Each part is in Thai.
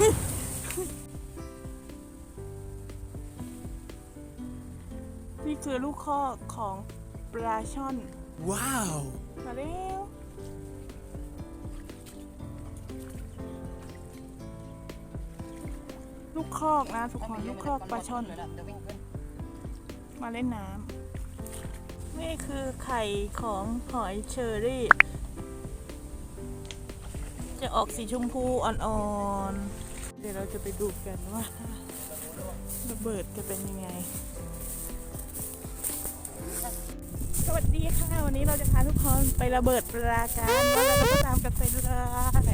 นี่คือลูกข้อกของปลาช่อน Wow! มาเร็ว ลูกคอกนะทุกคนลูกคอกปลาช่อน มาเล่นน้ำนี่คือไข่ของหอยเชอรี่ จะออกสีชมพูอ่อนๆ เดี๋ยวเราจะไปดูกันว่าระเบิดจะเป็นยังไง สวัสดีค่ะ วันนี้เราจะพาทุกคนไประเบิดปราการว่าเราก็ตามกันไปเล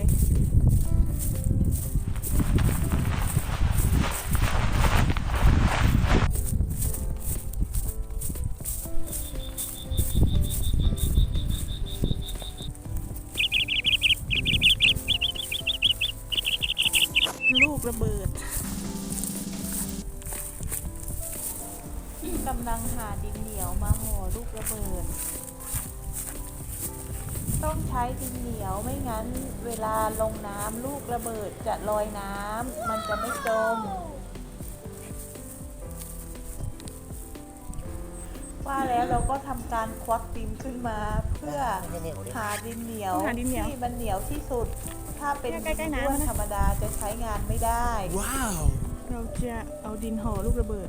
ย ระเบิดกำลังหาดินเหนียวมาห่อลูกระเบิด ต้องใช้ดินเหนียวไม่งั้นเวลาลงน้ำลูกระเบิดจะลอยน้ำมันจะไม่จม ว่าแล้วเราก็ทำการควักดินขึ้นมาเพื่อหาดินเหนียวหาดินเหนียวที่มันเหนียวที่สุด ถ้าเป็นใกล้ๆดินน้ำด้วนนะธรรมดาจะใช้งานไม่ได้ Wow! เราจะเอาดินห่อลูกระเบิด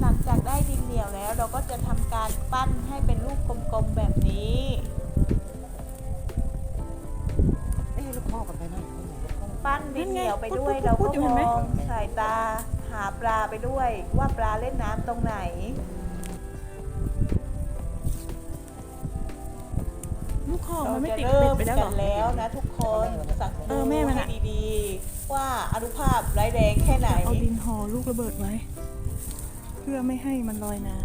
หลังจากได้ดินเหนียวแล้วเราก็จะทำการปั้นให้เป็นลูกกลมๆแบบนี้ ปั้นดินเหนียวไปด้วยนั่นไงเราพูก็ดอยู่มเห็นไหมองสายตาหาปลาไปด้วย ว่าปลาเล่นน้ำตรงไหน ลูกคอเรามันไม่จะติดเริ่เบ็ดมไปแล้วเหรกัอนแล้วนะทุกคนสังเอดูอแม่มันให้อะดีๆ ว่าอนุภาพร้ายแรงแค่ไหน เอาดินห่อลูกระเบิดไว้ เพื่อไม่ให้มันลอยน้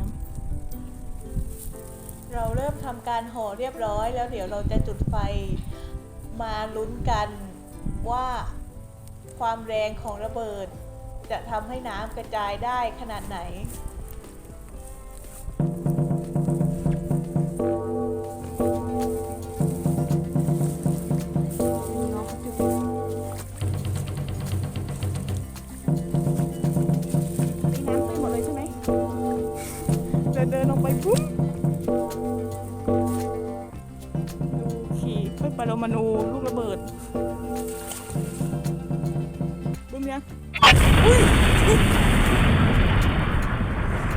เราเริ่มทำการห่อเรียบร้อย แล้วเดี๋ยวเราจะจุดไฟมาลุ้นกัน ว่าความแรงของระเบิด จะทำให้น้ำกระจายได้ขนาดไหนน้องเขาจุดมีน้ำเต็มหมดเลยใช่ไหมเดินเดินลงไปปุ๊บดูขีดเป็นปรมาณูลูกระเบิด บึ้มยังอุ้ย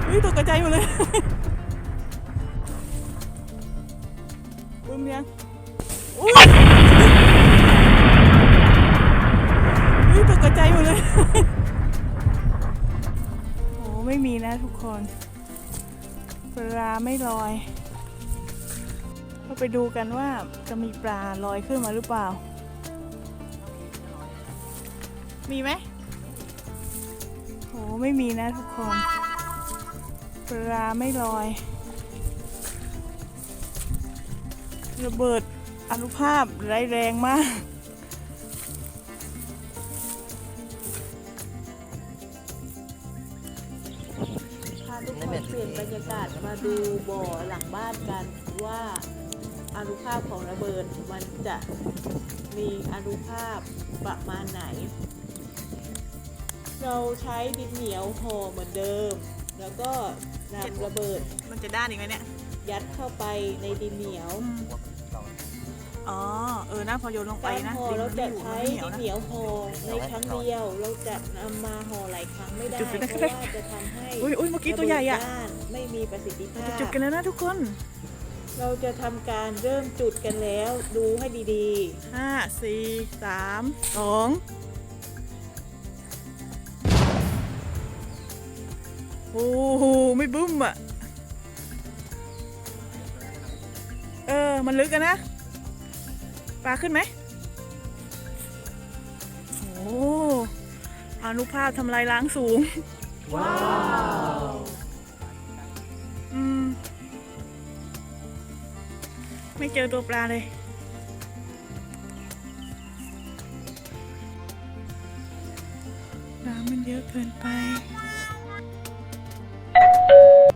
อุ้ยตกกระจายหมดเลยบึ้มยังอุ้ยอุ้ยตกกระจายหมดเลยโอ้ไม่มีนะทุกคนปลาไม่ลอยเราไปดูกันว่าจะมีปลาลอยขึ้นมาหรือเปล่า มีไหมโอ้ไม่มีนะทุกคนปลาไม่ลอย ระเบิดอนุภาพร้ายแรงมาก พาทุกคนเปลี่ยนบรรยากาศมาดูบ่อหลังบ้านกันว่าอานุภาพของระเบิดมันจะมีอานุภาพประมาณไหน เราใช้ดินเหนียวห่อเหมือนเดิม แล้วก็นำระเบิดมันจะด้านอีกไหมเนี่ย ยัดเข้าไปในดินเหนียวอ๋อ เออนะพอโยนลงไปการนะห่อดินเรามันจะไม่อยู่ใช้มันดิไม่เหนียวนนะเหนียวห่อในครั้งเดียว เราจะนำมาห่อหลายครั้งไม่ได้จุดไปเพได้ราะก็ได้ว่าจะทำให้อุ้ยอุ้ยเมื่อกี้ตัวใหญ่อะระเบิดด้านไม่มีประสิทธิภาพจุดกันแล้วนะทุกคน เราจะทำการเริ่มจุดกันแล้ว ดูให้ดีห้าสี่สามสอง โอ้โหไม่บึ้มอะ เออ มันลึกกันนะ ปลาขึ้นไหมโอ้อานุภาพทำลายล้างสูง ว้าวอืม ไม่เจอตัวปลาเลยน้ำมันเยอะเกินไป